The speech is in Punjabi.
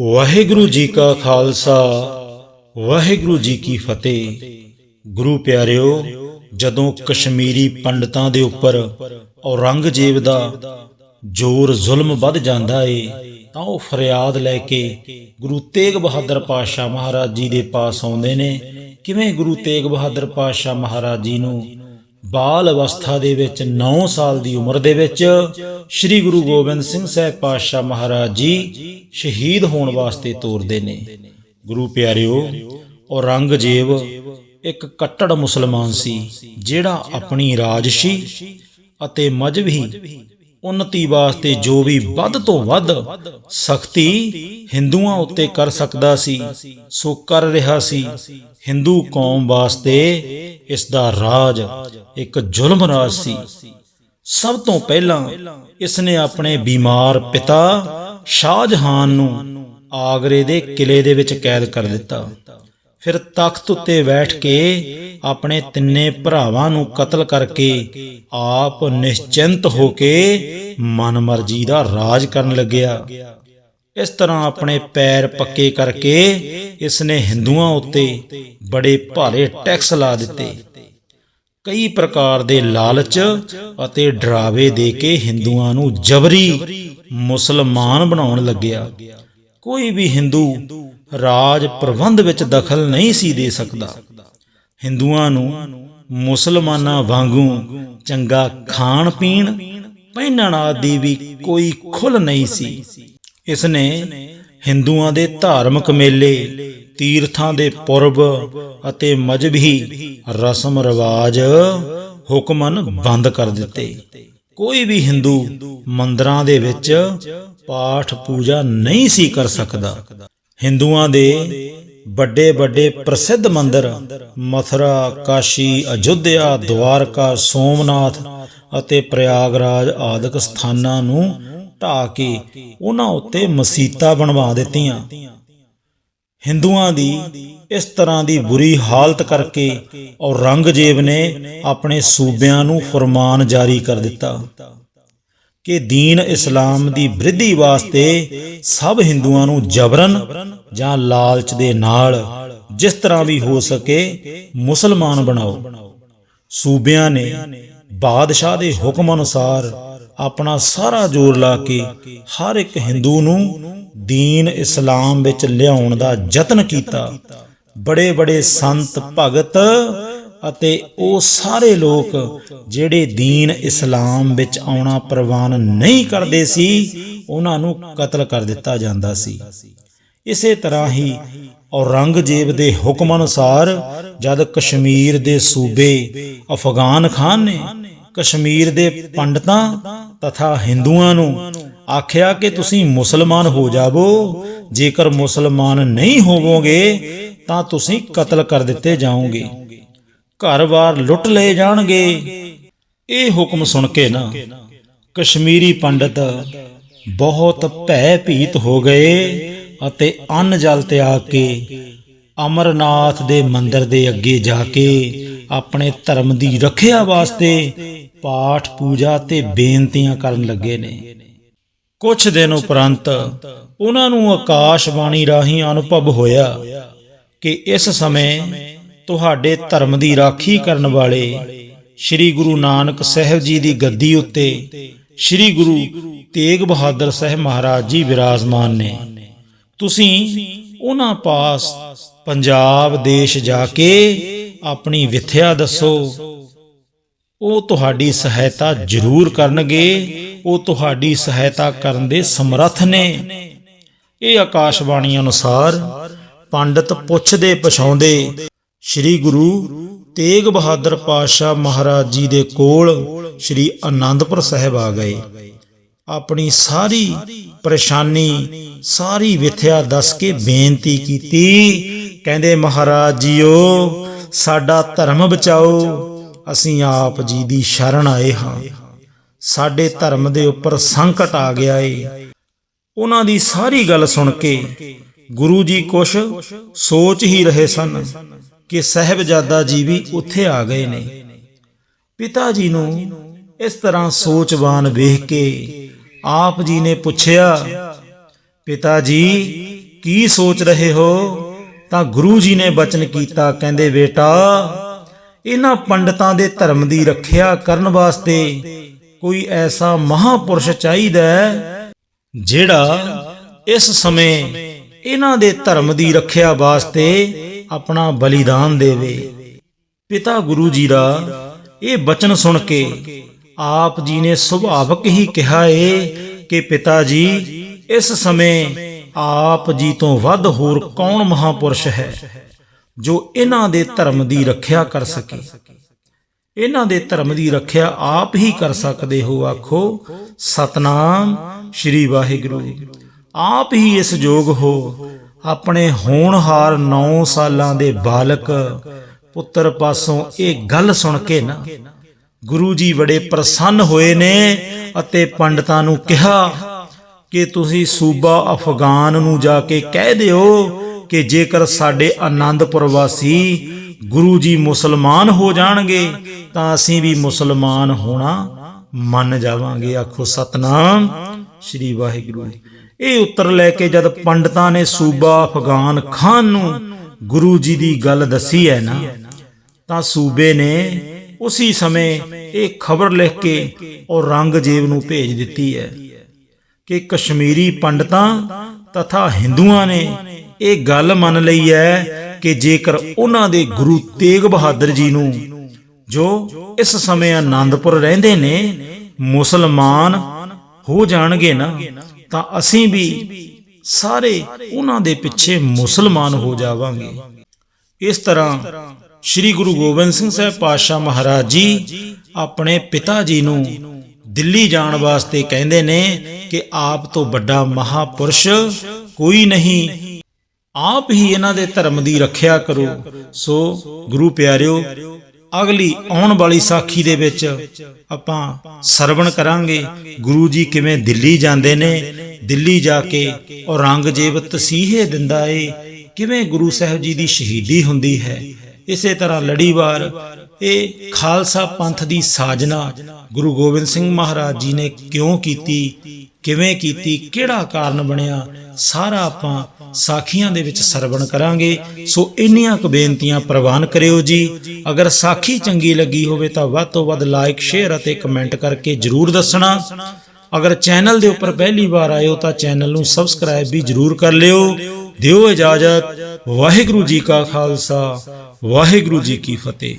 ਵਾਹਿਗੁਰੂ ਜੀ ਕਾ ਖਾਲਸਾ, ਵਾਹਿਗੁਰੂ ਜੀ ਕੀ ਫਤਿਹ। ਗੁਰੂ ਪਿਆਰਿਓ, ਜਦੋਂ ਕਸ਼ਮੀਰੀ ਪੰਡਤਾਂ ਦੇ ਉੱਪਰ ਔਰੰਗਜ਼ੇਬ ਦਾ ਜ਼ੋਰ ਜ਼ੁਲਮ ਵੱਧ ਜਾਂਦਾ ਏ, ਤਾਂ ਉਹ ਫਰਿਆਦ ਲੈ ਕੇ ਗੁਰੂ ਤੇਗ ਬਹਾਦਰ ਪਾਤਸ਼ਾਹ ਮਹਾਰਾਜ ਜੀ ਦੇ ਪਾਸ ਆਉਂਦੇ ਨੇ। ਕਿਵੇਂ ਗੁਰੂ ਤੇਗ ਬਹਾਦਰ ਪਾਤਸ਼ਾਹ ਮਹਾਰਾਜ ਜੀ ਨੂੰ ਬਾਲ ਅਵਸਥਾ ਦੇ ਵਿੱਚ 9 ਸਾਲ ਦੀ ਉਮਰ ਦੇ ਵਿੱਚ ਸ੍ਰੀ ਗੁਰੂ ਗੋਬਿੰਦ ਸਿੰਘ ਸਾਹਿਬ ਪਾਤਸ਼ਾਹ ਮਹਾਰਾਜ ਜੀ ਸ਼ਹੀਦ ਹੋਣ ਵਾਸਤੇ ਤੋਰਦੇ ਨੇ। ਗੁਰੂ ਪਿਆਰਿਓ, ਔਰੰਗਜ਼ੇਬ ਇੱਕ ਕੱਟੜ ਮੁਸਲਮਾਨ ਸੀ, ਜਿਹੜਾ ਆਪਣੀ ਰਾਜਸ਼ੀ ਅਤੇ ਮਜਬੀ ਉન્નਤੀ ਵਾਸਤੇ ਜੋ ਵੀ ਵੱਧ ਤੋਂ ਵੱਧ ਸਖਤੀ ਹਿੰਦੂਆਂ ਉੱਤੇ ਕਰ ਸਕਦਾ ਸੀ, ਸੋ ਕਰ ਰਿਹਾ ਸੀ। ਹਿੰਦੂ ਕੌਮ ਵਾਸਤੇ ਇਸ ਦਾ ਰਾਜ ਇੱਕ ਜ਼ੁਲਮ ਰਾਜ ਸੀ। ਸਭ ਤੋਂ ਪਹਿਲਾਂ ਇਸ ਨੇ ਆਪਣੇ ਬਿਮਾਰ ਪਿਤਾ ਸ਼ਾਹਜਹਾਨ ਨੂੰ ਆਗਰੇ ਦੇ ਕਿਲੇ ਦੇ ਵਿੱਚ ਕੈਦ ਕਰ ਦਿੱਤਾ। ਫਿਰ ਤਖਤ ਉੱਤੇ ਬੈਠ ਕੇ ਆਪਣੇ ਤਿੰਨੇ ਭਰਾਵਾਂ ਨੂੰ ਕਤਲ ਕਰਕੇ ਆਪ ਨਿਸ਼ਚਿੰਤ ਹੋ ਕੇ ਮਨਮਰਜ਼ੀ ਦਾ ਰਾਜ ਕਰਨ ਲੱਗਿਆ। ਇਸ ਤਰ੍ਹਾਂ ਆਪਣੇ ਪੈਰ ਪੱਕੇ ਕਰਕੇ ਇਸ ਨੇ ਹਿੰਦੂਆਂ ਉੱਤੇ ਬੜੇ ਭਾਰੇ ਟੈਕਸ ਲਾ ਦਿੱਤੇ। ਕਈ ਪ੍ਰਕਾਰ ਦੇ ਲਾਲਚ ਅਤੇ ਡਰਾਵੇ ਦੇ ਕੇ ਹਿੰਦੂਆਂ ਨੂੰ ਜਬਰੀ ਮੁਸਲਮਾਨ ਬਣਾਉਣ ਲੱਗਿਆ। ਕੋਈ ਵੀ ਹਿੰਦੂ ਰਾਜ ਪ੍ਰਬੰਧ ਵਿੱਚ ਦਖਲ ਨਹੀਂ ਸੀ ਦੇ ਸਕਦਾ। ਹਿੰਦੂਆਂ ਨੂੰ ਮੁਸਲਮਾਨਾਂ ਵਾਂਗੂ ਚੰਗਾ ਖਾਣ ਪੀਣ, ਪਹਿਨਣ ਆਦਿ ਵੀ ਕੋਈ ਖੁੱਲ ਨਹੀਂ ਸੀ। ਇਸ ਨੇ ਹਿੰਦੂਆਂ ਦੇ ਧਾਰਮਿਕ ਮੇਲੇ, ਤੀਰਥਾਂ ਦੇ ਪੁਰਬ ਅਤੇ ਮਜਬੀ ਰਸਮ ਰਿਵਾਜ ਹੁਕਮਨ ਬੰਦ ਕਰ ਦਿੱਤੇ। ਕੋਈ ਵੀ ਹਿੰਦੂ ਮੰਦਰਾਂ ਦੇ ਵਿੱਚ ਪਾਠ ਪੂਜਾ ਨਹੀਂ ਸੀ ਕਰ ਸਕਦਾ। ਹਿੰਦੂਆਂ ਦੇ ਵੱਡੇ ਵੱਡੇ ਪ੍ਰਸਿੱਧ ਮੰਦਰ ਮਥੁਰਾ, ਕਾਸ਼ੀ, ਅਯੁੱਧਿਆ, ਦਵਾਰਕਾ, ਸੋਮਨਾਥ ਅਤੇ ਪ੍ਰਯਾਗਰਾਜ ਆਦਿਕ ਸਥਾਨਾਂ ਨੂੰ ਢਾ ਕੇ ਉਹਨਾਂ ਉੱਤੇ ਮਸੀਤਾਂ ਬਣਵਾ ਦਿੱਤੀਆਂ। ਹਿੰਦੂਆਂ ਦੀ ਇਸ ਤਰ੍ਹਾਂ ਦੀ ਬੁਰੀ ਹਾਲਤ ਕਰਕੇ ਔਰੰਗਜ਼ੇਬ ਨੇ ਆਪਣੇ ਸੂਬਿਆਂ ਨੂੰ ਫਰਮਾਨ ਜਾਰੀ ਕਰ ਦਿੱਤਾ। ਕਿ ਦੀਨ ਇਸਲਾਮ ਦੀ ਬ੍ਰਿਧੀ ਵਾਸਤੇ ਸਭ ਹਿੰਦੂਆਂ ਨੂੰ ਜਬਰਨ ਜਾਂ ਲਾਲਚ ਦੇ ਨਾਲ ਜਿਸ ਤਰ੍ਹਾਂ ਵੀ ਹੋ ਸਕੇ ਮੁਸਲਮਾਨ ਬਣਾਓ। ਸੂਬਿਆਂ ਨੇ ਬਾਦਸ਼ਾਹ ਦੇ ਹੁਕਮ ਅਨੁਸਾਰ ਆਪਣਾ ਸਾਰਾ ਜ਼ੋਰ ਲਾ ਕੇ ਹਰ ਇੱਕ ਹਿੰਦੂ ਨੂੰ ਦੀਨ ਇਸਲਾਮ ਵਿੱਚ ਲਿਆਉਣ ਦਾ ਯਤਨ ਕੀਤਾ। ਬੜੇ ਬੜੇ ਸੰਤ ਭਗਤ ਅਤੇ ਉਹ ਸਾਰੇ ਲੋਕ ਜਿਹੜੇ ਦੀਨ ਇਸਲਾਮ ਵਿੱਚ ਆਉਣਾ ਪ੍ਰਵਾਨ ਨਹੀਂ ਕਰਦੇ ਸੀ, ਉਹਨਾਂ ਨੂੰ ਕਤਲ ਕਰ ਦਿੱਤਾ ਜਾਂਦਾ ਸੀ। ਇਸੇ ਤਰ੍ਹਾਂ ਹੀ ਔਰੰਗਜ਼ੇਬ ਦੇ ਹੁਕਮ ਅਨੁਸਾਰ ਜਦ ਕਸ਼ਮੀਰ ਦੇ ਸੂਬੇ ਅਫਗਾਨ ਖਾਨ ਨੇ ਕਸ਼ਮੀਰ ਦੇ ਪੰਡਤਾਂ ਤਥਾ ਹਿੰਦੂਆਂ ਨੂੰ ਆਖਿਆ ਕਿ ਤੁਸੀਂ ਮੁਸਲਮਾਨ ਹੋ ਜਾਵੋ, ਜੇਕਰ ਮੁਸਲਮਾਨ ਨਹੀਂ ਹੋਵੋਗੇ ਤਾਂ ਤੁਸੀਂ ਕਤਲ ਕਰ ਦਿੱਤੇ ਜਾਓਗੇ। ਘਰ-ਬਾਰ ਲੁੱਟ ਲਏ ਜਾਣਗੇ। ਇਹ ਹੁਕਮ ਸੁਣ ਕੇ ਨਾ ਕਸ਼ਮੀਰੀ ਪੰਡਤ ਬਹੁਤ ਭੈ ਭੀਤ ਹੋ ਗਏ ਅਤੇ ਅੰਨ ਜਲ ਤਿਆਗ ਕੇ ਅਮਰਨਾਥ ਦੇ ਮੰਦਿਰ ਦੇ ਅੱਗੇ ਜਾ ਕੇ ਆਪਣੇ ਧਰਮ ਦੀ ਰੱਖਿਆ ਵਾਸਤੇ ਪਾਠ ਪੂਜਾ ਤੇ ਬੇਨਤੀਆਂ ਕਰਨ ਲੱਗੇ ਨੇ। ਕੁਝ ਦਿਨ ਉਪਰੰਤ ਉਹਨਾਂ ਨੂੰ ਆਕਾਸ਼ਵਾਣੀ ਰਾਹੀਂ ਅਨੁਭਵ ਹੋਇਆ ਕਿ ਇਸ ਸਮੇਂ ਤੁਹਾਡੇ ਧਰਮ ਦੀ ਰਾਖੀ ਕਰਨ ਵਾਲੇ ਸ੍ਰੀ ਗੁਰੂ ਨਾਨਕ ਸਾਹਿਬ ਜੀ ਦੀ ਗੱਦੀ ਉੱਤੇ ਸ੍ਰੀ ਗੁਰੂ ਤੇਗ ਬਹਾਦਰ ਸਾਹਿਬ ਮਹਾਰਾਜ ਜੀ ਵਿਰਾਜਮਾਨ ਨੇ। ਤੁਸੀਂ ਉਹਨਾਂ ਪਾਸ ਪੰਜਾਬ ਦੇਸ਼ ਜਾ ਕੇ ਆਪਣੀ ਵਿਥਿਆ ਦੱਸੋ। ਉਹ ਤੁਹਾਡੀ ਸਹਾਇਤਾ ਜ਼ਰੂਰ ਕਰਨਗੇ। ਉਹ ਤੁਹਾਡੀ ਸਹਾਇਤਾ ਕਰਨ ਦੇ ਸਮਰੱਥ ਨੇ। ਇਹ ਆਕਾਸ਼ਵਾਣੀ ਅਨੁਸਾਰ ਪੰਡਤ ਪੁੱਛਦੇ ਪਛਾਉਂਦੇ ਸ੍ਰੀ ਗੁਰੂ ਤੇਗ ਬਹਾਦਰ ਪਾਤਸ਼ਾਹ ਮਹਾਰਾਜ ਜੀ ਦੇ ਕੋਲ ਸ੍ਰੀ ਆਨੰਦਪੁਰ ਸਾਹਿਬ ਆ ਗਏ। ਆਪਣੀ ਸਾਰੀ ਪਰੇਸ਼ਾਨੀ, ਸਾਰੀ ਵਿਥਿਆ ਦੱਸ ਕੇ ਬੇਨਤੀ ਕੀਤੀ, ਕਹਿੰਦੇ ਮਹਾਰਾਜ ਜੀਓ, ਸਾਡਾ ਧਰਮ ਬਚਾਓ, ਅਸੀਂ ਆਪ ਜੀ ਦੀ ਸ਼ਰਨ ਆਏ ਹਾਂ। ਸਾਡੇ ਧਰਮ ਦੇ ਉੱਪਰ ਸੰਕਟ ਆ ਗਿਆ ਏ। ਉਹਨਾਂ ਦੀ ਸਾਰੀ ਗੱਲ ਸੁਣ ਕੇ ਗੁਰੂ ਜੀ ਕੁਛ ਸੋਚ ਹੀ ਰਹੇ ਸਨ। ਕਿ ਸਹਿਬਜ਼ਾਦਾ ਜੀ ਵੀ ਉੱਥੇ ਆ ਗਏ ਨੇ। ਪਿਤਾ ਜੀ ਨੂੰ ਇਸ ਤਰ੍ਹਾਂ ਸੋਚਵਾਨ ਵੇਖ ਕੇ ਆਪ ਜੀ ਨੇ ਪੁੱਛਿਆ, ਪਿਤਾ ਜੀ, ਕੀ ਸੋਚ ਰਹੇ ਹੋ? ਤਾਂ ਗੁਰੂ ਜੀ ਨੇ ਬਚਨ ਕੀਤਾ, ਕਹਿੰਦੇ, ਬੇਟਾ, ਇਹਨਾਂ ਪੰਡਤਾਂ ਦੇ ਧਰਮ ਦੀ ਰੱਖਿਆ ਕਰਨ ਵਾਸਤੇ ਕੋਈ ਐਸਾ ਮਹਾਪੁਰਸ਼ ਚਾਹੀਦਾ ਜਿਹੜਾ ਇਸ ਸਮੇਂ ਇਹਨਾਂ ਦੇ ਧਰਮ ਦੀ ਰੱਖਿਆ ਵਾਸਤੇ ਆਪਣਾ ਬਲੀਦਾਨ ਦੇਵੇ। ਪਿਤਾ ਗੁਰੂ ਜੀ ਦਾ ਇਹ ਬਚਨ ਸੁਣ ਕੇ ਆਪ ਜੀ ਨੇ ਸੁਭਾਵਕ ਹੀ ਕਿਹਾ ਏ ਕਿ ਪਿਤਾ ਜੀ, ਇਸ ਸਮੇਂ ਆਪ ਜੀ ਤੋਂ ਵੱਧ ਹੋਰ ਕੌਣ ਮਹਾਪੁਰਸ਼ ਹੈ ਜੋ ਇਹਨਾਂ ਦੇ ਧਰਮ ਦੀ ਰੱਖਿਆ ਕਰ ਸਕੇ? ਇਹਨਾਂ ਦੇ ਧਰਮ ਦੀ ਰੱਖਿਆ ਆਪ ਹੀ ਕਰ ਸਕਦੇ ਹੋ, ਆਖੋ, ਸਤਨਾਮ ਸ੍ਰੀ ਵਾਹਿਗੁਰੂ। ਆਪ ਹੀ ਇਸ ਯੋਗ ਹੋ ਆਪਣੇ ਹੋਣਹਾਰ 9 ਸਾਲਾਂ ਦੇ ਬਾਲਕ ਪੁੱਤਰ ਪਾਸੋਂ ਇਹ ਗੱਲ ਸੁਣ ਕੇ ਨਾ ਗੁਰੂ ਜੀ ਬੜੇ ਪ੍ਰਸੰਨ ਹੋਏ ਨੇ ਅਤੇ ਪੰਡਤਾਂ ਨੂੰ ਕਿਹਾ ਕਿ ਤੁਸੀਂ ਸੂਬਾ ਅਫਗਾਨ ਨੂੰ ਜਾ ਕੇ ਕਹਿ ਦਿਓ ਕਿ ਜੇਕਰ ਸਾਡੇ ਆਨੰਦਪੁਰ ਵਾਸੀ ਗੁਰੂ ਜੀ ਮੁਸਲਮਾਨ ਹੋ ਜਾਣਗੇ ਤਾਂ ਅਸੀਂ ਵੀ ਮੁਸਲਮਾਨ ਹੋਣਾ ਮੰਨ ਜਾਵਾਂਗੇ। ਆਖੋ ਸਤਨਾਮ, ਸ੍ਰੀ ਵਾਹਿਗੁਰੂ। ਇਹ ਉੱਤਰ ਲੈ ਕੇ ਜਦ ਪੰਡਤਾਂ ਨੇ ਸੂਬਾ ਅਫਗਾਨ ਖਾਨ ਨੂੰ ਗੁਰੂ ਜੀ ਦੀ ਗੱਲ ਦੱਸੀ ਹੈ ਨਾ, ਤਾਂ ਸੂਬੇ ਨੇ ਉਸੇ ਸਮੇਂ ਇਹ ਖਬਰ ਲਿਖ ਕੇ ਔਰੰਗਜ਼ੇਬ ਨੂੰ ਭੇਜ ਦਿੱਤੀ ਹੈ ਕਿ ਕਸ਼ਮੀਰੀ ਪੰਡਤਾਂ ਤਥਾ ਹਿੰਦੂਆਂ ਨੇ ਇਹ ਗੱਲ ਮੰਨ ਲਈ ਹੈ ਕਿ ਜੇਕਰ ਉਹਨਾਂ ਦੇ ਗੁਰੂ ਤੇਗ ਬਹਾਦਰ ਜੀ ਨੂੰ ਜੋ ਇਸ ਸਮੇਂ ਆਨੰਦਪੁਰ ਰਹਿੰਦੇ ਨੇ, ਮੁਸਲਮਾਨ ਹੋ ਜਾਣਗੇ ਨਾ ਤਾਂ ਅਸੀਂ ਵੀ ਸਾਰੇ ਉਹਨਾਂ ਦੇ ਪਿੱਛੇ ਮੁਸਲਮਾਨ ਹੋ ਜਾਵਾਂਗੇ। ਇਸ ਤਰ੍ਹਾਂ ਸ੍ਰੀ ਗੁਰੂ ਗੋਬਿੰਦ ਸਿੰਘ ਸਾਹਿਬ ਪਾਤਸ਼ਾਹ ਮਹਾਰਾਜ ਜੀ ਆਪਣੇ ਪਿਤਾ ਜੀ ਨੂੰ ਦਿੱਲੀ ਜਾਣ ਵਾਸਤੇ ਕਹਿੰਦੇ ਨੇ ਕਿ ਆਪ ਤੋਂ ਵੱਡਾ ਮਹਾਪੁਰਸ਼ ਕੋਈ ਨਹੀਂ। ਆਪ ਹੀ ਇਹਨਾਂ ਦੇ ਧਰਮ ਦੀ ਰੱਖਿਆ ਕਰੋ। ਸੋ ਗੁਰੂ ਪਿਆਰਿਓ ਅਗਲੀ ਆਉਣ ਵਾਲੀ ਸਾਖੀ ਦੇ ਵਿੱਚ ਆਪਾਂ ਸਰਵਣ ਕਰਾਂਗੇ। ਗੁਰੂ ਜੀ ਕਿਵੇਂ ਦਿੱਲੀ ਜਾਂਦੇ ਨੇ, ਦਿੱਲੀ ਜਾ ਕੇ ਔਰੰਗਜ਼ੇਬ ਤਸੀਹੇ ਦਿੰਦਾ ਏ। ਕਿਵੇਂ ਗੁਰੂ ਸਾਹਿਬ ਜੀ ਦੀ ਸ਼ਹੀਦੀ ਹੁੰਦੀ ਹੈ। ਇਸੇ ਤਰ੍ਹਾਂ ਲੜੀਵਾਰ, ਇਹ ਖਾਲਸਾ ਪੰਥ ਦੀ ਸਾਜਨਾ ਗੁਰੂ ਗੋਬਿੰਦ ਸਿੰਘ ਮਹਾਰਾਜ ਜੀ ਨੇ ਕਿਉਂ ਕੀਤੀ, ਕਿਵੇਂ ਕੀਤੀ, ਕਿਹੜਾ ਕਾਰਨ ਬਣਿਆ ਸਾਰਾ ਆਪਾਂ ਸਾਖੀਆਂ ਦੇ ਵਿੱਚ ਸਰਵਣ ਕਰਾਂਗੇ। ਸੋ ਇੰਨੀਆਂ ਕੁ ਬੇਨਤੀਆਂ ਪ੍ਰਵਾਨ ਕਰਿਓ ਜੀ। ਅਗਰ ਸਾਖੀ ਚੰਗੀ ਲੱਗੀ ਹੋਵੇ ਤਾਂ ਵੱਧ ਤੋਂ ਵੱਧ ਲਾਈਕ, ਸ਼ੇਅਰ ਅਤੇ ਕਮੈਂਟ ਕਰਕੇ ਜਰੂਰ ਦੱਸਣਾ। ਅਗਰ ਚੈਨਲ ਦੇ ਉੱਪਰ ਪਹਿਲੀ ਵਾਰ ਆਇਓ ਤਾਂ ਚੈਨਲ ਨੂੰ ਸਬਸਕ੍ਰਾਈਬ ਵੀ ਜਰੂਰ ਕਰ ਲਿਓ। ਦਿਓ ਇਜਾਜ਼ਤ। ਵਾਹਿਗੁਰੂ ਜੀ ਕਾ ਖਾਲਸਾ, ਵਾਹਿਗੁਰੂ ਜੀ ਕੀ ਫਤਿਹ।